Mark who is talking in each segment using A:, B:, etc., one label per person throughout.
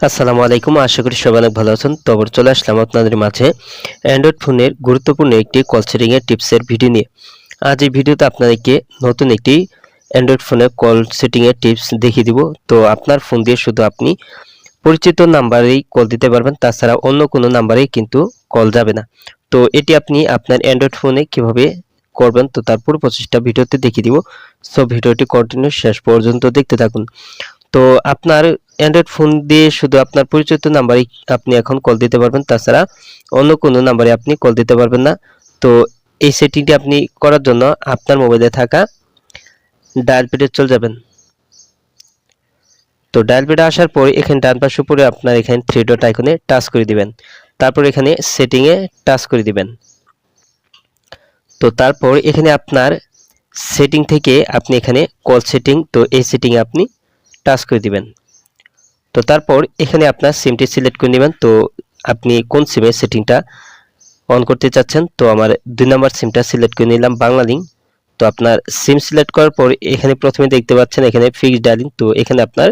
A: আসসালামু আলাইকুম, আশা করি সবাই অনেক ভালো আছেন। তবে চলে আসলাম আপনাদের মাঝে অ্যান্ড্রয়েড ফোনের গুরুত্বপূর্ণ একটি কল সেটিং এর টিপসের ভিডিও নিয়ে। আজ এই ভিডিওতে আপনাদেরকে নতুন একটি অ্যান্ড্রয়েড ফোনে কল সেটিং এর টিপস দেখিয়ে দিব। তো আপনার ফোন দিয়ে শুধু আপনি পরিচিত নাম্বারেই কল দিতে পারবেন, তাছাড়া অন্য কোনো নাম্বারেই কিন্তু কল যাবে না। তো এটি আপনি আপনার অ্যান্ড্রয়েড ফোনে কীভাবে করবেন, তো তারপর প্রচেষ্টা ভিডিওতে দেখিয়ে দিব। সো ভিডিওটি কন্টিনিউ শেষ পর্যন্ত দেখতে থাকুন। তো আপনার অ্যান্ড্রয়েড ফোন দিয়ে শুধু আপনার পরিচিত নাম্বারে আপনি এখন কল দিতে পারবেন। তাছাড়া অন্য কোনো নাম্বারে আপনি কল দিতে পারবেন না। তো এই সেটিংটি আপনি করার জন্য আপনার মোবাইলে থাকা ডায়াল পেডে চলে যাবেন। তো ডায়াল পেডে আসার পর এখানে ডান পাশে উপরে আপনার এখানে থ্রি ডট আইকনে টাচ করে দিবেন। তারপর এখানে সেটিংয়ে টাচ করে দিবেন। তো তারপর এখানে আপনার সেটিং থেকে আপনি এখানে কল সেটিং তো এই সেটিংয়ে আপনি টাচ করে দিবেন। তো তারপর এখানে আপনার সিমটি সিলেক্ট করে নেবেন। তো আপনি কোন সিমের সেটিংটা অন করতে চাচ্ছেন, তো আমার দুই নাম্বার সিমটা সিলেক্ট করে নিলাম বাংলা লিঙ্ক তো আপনার সিম সিলেক্ট করার পর এখানে প্রথমে দেখতে পাচ্ছেন এখানে ফিক্সড ডায়ালিং তো এখানে আপনার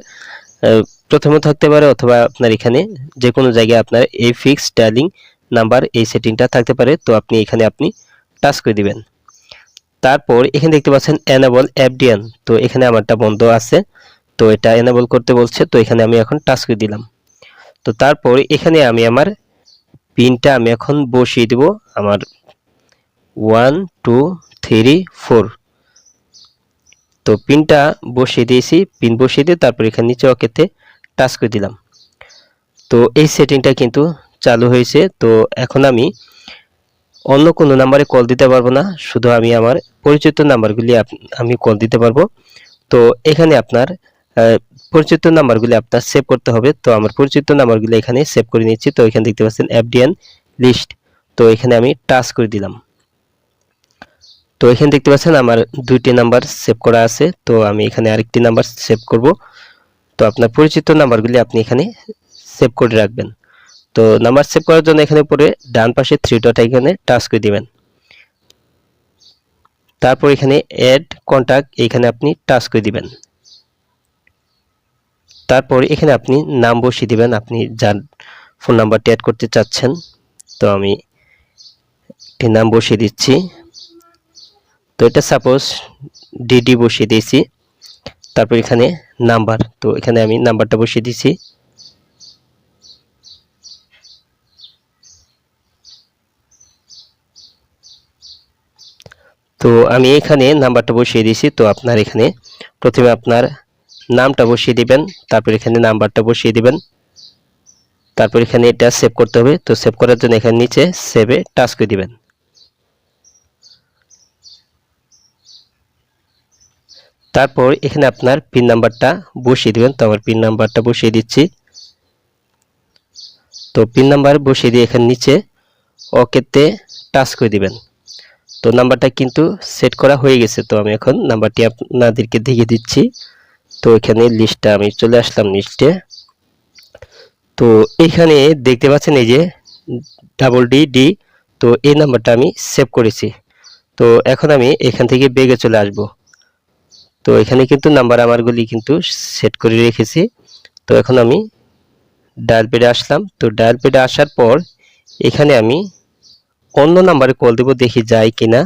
A: প্রথমে থাকতে পারে অথবা আপনার এখানে যে কোনো জায়গায় আপনার এই ফিক্সড ডায়ালিং নাম্বার এই সেটিংটা থাকতে পারে। তো আপনি এখানে আপনি টাচ করে দিবেন। তারপর এখানে দেখতে পাচ্ছেন এনাবল অ্যাপডিয়ান তো এখানে আমারটা বন্ধ আছে। তো এটা এনেবল করতে বলছে, তো এখানে আমি এখন টাচ করে দিলাম। তো তারপর এখানে আমি আমার পিনটা আমি এখন বসিয়ে দিব আমার ওয়ান টু থ্রি ফোর তো পিনটা বসিয়ে দিয়েছি, পিন বসিয়ে দিয়ে তারপর এখানে নিচে ওকেতে টাচ করে দিলাম। তো এই সেটিংটা কিন্তু চালু হয়েছে, তো এখন আমি অন্য কোনো নাম্বারে কল দিতে পারব না, শুধু আমি আমার পরিচিত নাম্বারগুলি আমি কল দিতে পারব। তো এখানে আপনার পরিচিত নাম্বারগুলি আপনার সেভ করতে হবে। তো আমার পরিচিত নাম্বারগুলি এখানে সেভ করে নিচ্ছি। তো এখানে দেখতে পাচ্ছেন এফডিএন লিস্ট তো এখানে আমি টাচ করে দিলাম। তো এখানে দেখতে পাচ্ছেন আমার দুইটি নাম্বার সেভ করা আছে। তো আমি এখানে আরেকটি নাম্বার সেভ করব। তো আপনার পরিচিত নাম্বারগুলি আপনি এখানে সেভ করে রাখবেন। তো নাম্বার সেভ করার জন্য এখানে পরে ডান পাশে থ্রি ডট এখানে টাচ করে দিবেন। তারপর এখানে অ্যাড কন্টাক্ট এখানে আপনি টাচ করে দিবেন। তারপর এখানে আপনি নাম বসিয়ে দিবেন। আপনি যার ফোন নাম্বারটি অ্যাড করতে চাচ্ছেন, তো আমি একটি নাম বসিয়ে দিচ্ছি। তো এটা সাপোজ ডিডি বসিয়ে দিয়েছি। তারপর এখানে নাম্বার, তো এখানে আমি নাম্বারটা বসিয়ে দিয়েছি। তো আমি এখানে নাম্বারটা বসিয়ে দিয়েছি। তো আপনার এখানে প্রথমে আপনার নামটা বসিয়ে দিবেন, তারপর এখানে নাম্বারটা বসিয়ে দিবেন। তারপর এখানে এটা সেভ করতে হবে, তো সেভ করার জন্য এখানে নিচে সেভে টাচ করে দিবেন। তারপর এখানে আপনার পিন নাম্বারটা বসিয়ে দিবেন, তো আমার পিন নাম্বারটা বসিয়ে দিচ্ছি। তো পিন নাম্বার বসিয়ে দিয়ে এখানে নিচে ওকেতে টাচ করে দিবেন। তো নাম্বারটা কিন্তু সেট করা হয়ে গেছে, তো আমি এখন নাম্বারটি আপনাদেরকে দেখিয়ে দিচ্ছি। তো এখানে লিস্টটা আমি চলে আসলাম লিস্টে তো এখানে দেখতে পাচ্ছেন এই যে ডাবল ডি ডি তো এই নাম্বারটা আমি সেভ করেছি। তো এখন আমি এখান থেকে বেগে চলে আসব। তো এখানে কিন্তু নাম্বার আমারগুলি কিন্তু সেট করে রেখেছি। তো এখন আমি ডায়াল পেডে আসলাম। তো ডায়াল পেডে আসার পর এখানে আমি অন্য নাম্বারে কল দেব, দেখি যায় কিনা।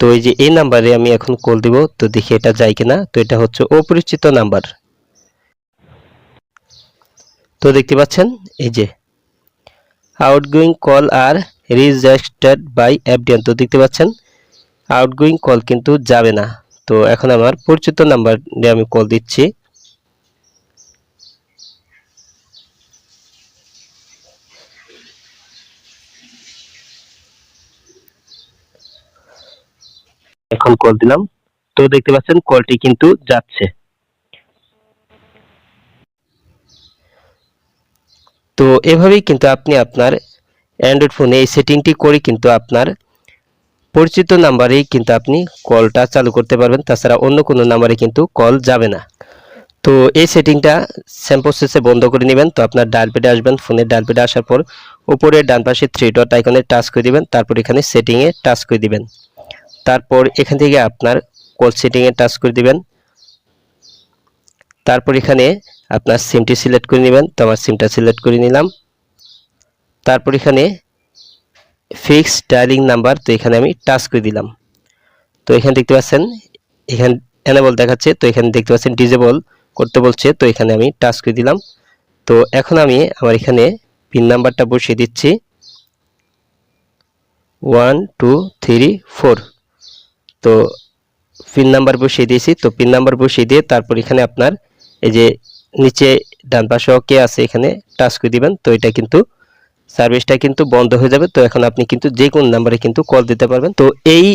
A: তো এই যে এই নাম্বারে আমি এখন কল দিব, তো দেখি এটা যায় কিনা। তো এটা হচ্ছে অপরিচিত নাম্বার। তো দেখতে পাচ্ছেন, এই যে আউটগোয়িং কল আর রিজেক্টেড বাই অ্যাপডিয়ান তো দেখতে পাচ্ছেন আউটগোয়িং কল কিন্তু যাবে না। তো এখন আমার পরিচিত নাম্বার দিয়ে আমি কল দিচ্ছি। এখন কল দিলাম। তো দেখতে পাচ্ছেন কলটি কিন্তু যাচ্ছে। তো এভাবেই কিন্তু আপনি আপনার অ্যান্ড্রয়েড ফোনে এই সেটিংটি করে কিন্তু আপনার পরিচিত নাম্বারেই কিন্তু আপনি কলটা চালু করতে পারবেন। তাছাড়া অন্য কোনো নাম্বারে কিন্তু কল যাবে না। তো এই সেটিংটা সেম প্রসেসে বন্ধ করে নেবেন। তো আপনার ডায়াল পেডে আসবেন। ফোনের ডায়াল পেডে আসার পর উপরে ডান পাশে থ্রি ডট আইকনে টাচ করে দিবেন। তারপর এখানে সেটিংয়ে টাচ করে দিবেন। তারপর এখান থেকে আপনার কল সেটিংয়ে টাচ করে দিবেন। তারপর এখানে আপনার সিমটি সিলেক্ট করে নেবেন। তো আমার সিমটা সিলেক্ট করে নিলাম। তারপর এখানে ফিক্স ডায়ালিং নাম্বার তো এখানে আমি টাচ করে দিলাম। তো এখানে দেখতে পাচ্ছেন, এখানে এনেবল দেখাচ্ছে, তো এখানে দেখতে পাচ্ছেন ডিজেবল করতে বলছে, তো এখানে আমি টাচ করে দিলাম। তো এখন আমি আমার এখানে পিন নাম্বারটা বসিয়ে দিচ্ছি। ওয়ান টু থ্রি ফোর তো পিন নাম্বার বসিয়ে দিয়েছি। তো পিন নাম্বার বসিয়ে দিয়ে তারপর এখানে আপনার এই যে নিচে ডান পাশে ওকে আছে এখানে টাচ করে দিবেন। তো এটা কিন্তু সার্ভিসটা কিন্তু বন্ধ হয়ে যাবে। তো এখন আপনি কিন্তু যে কোন নাম্বারে কিন্তু কল দিতে পারবেন। তো এই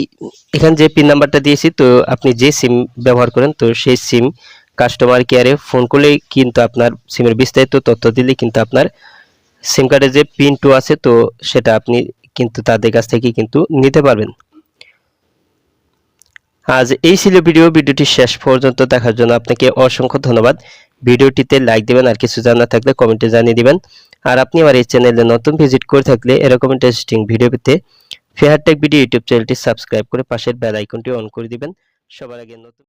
A: এখানে যে পিন নাম্বারটা দিয়েছি, তো আপনি যে সিম ব্যবহার করেন, তো সেই সিম কাস্টমার কেয়ারে ফোন করলে কিন্তু আপনার সিমের বিস্তারিত তথ্য দিলে কিন্তু আপনার সিম কার্ডে যে পিন টু আছে, তো সেটা আপনি কিন্তু তাদের কাছ থেকে কিন্তু নিতে পারবেন। আজ এই ছিল ভিডিও। ভিডিওটি শেষ পর্যন্ত দেখার জন্য আপনাকে অসংখ্য ধন্যবাদ। ভিডিওটিতে লাইক দিবেন আর কিছু জানা থাকলে কমেন্টে জানিয়ে দিবেন। আর আপনি আমার এই চ্যানেলে নতুন ভিজিট করে থাকলে এরকম ইন্টারেস্টিং ভিডিও পেতে ফেয়ারটেক ভিডিও ইউটিউব চ্যানেলটি সাবস্ক্রাইব করে পাশের বেল আইকনটি অন করে দিবেন। সবার আগে নতুন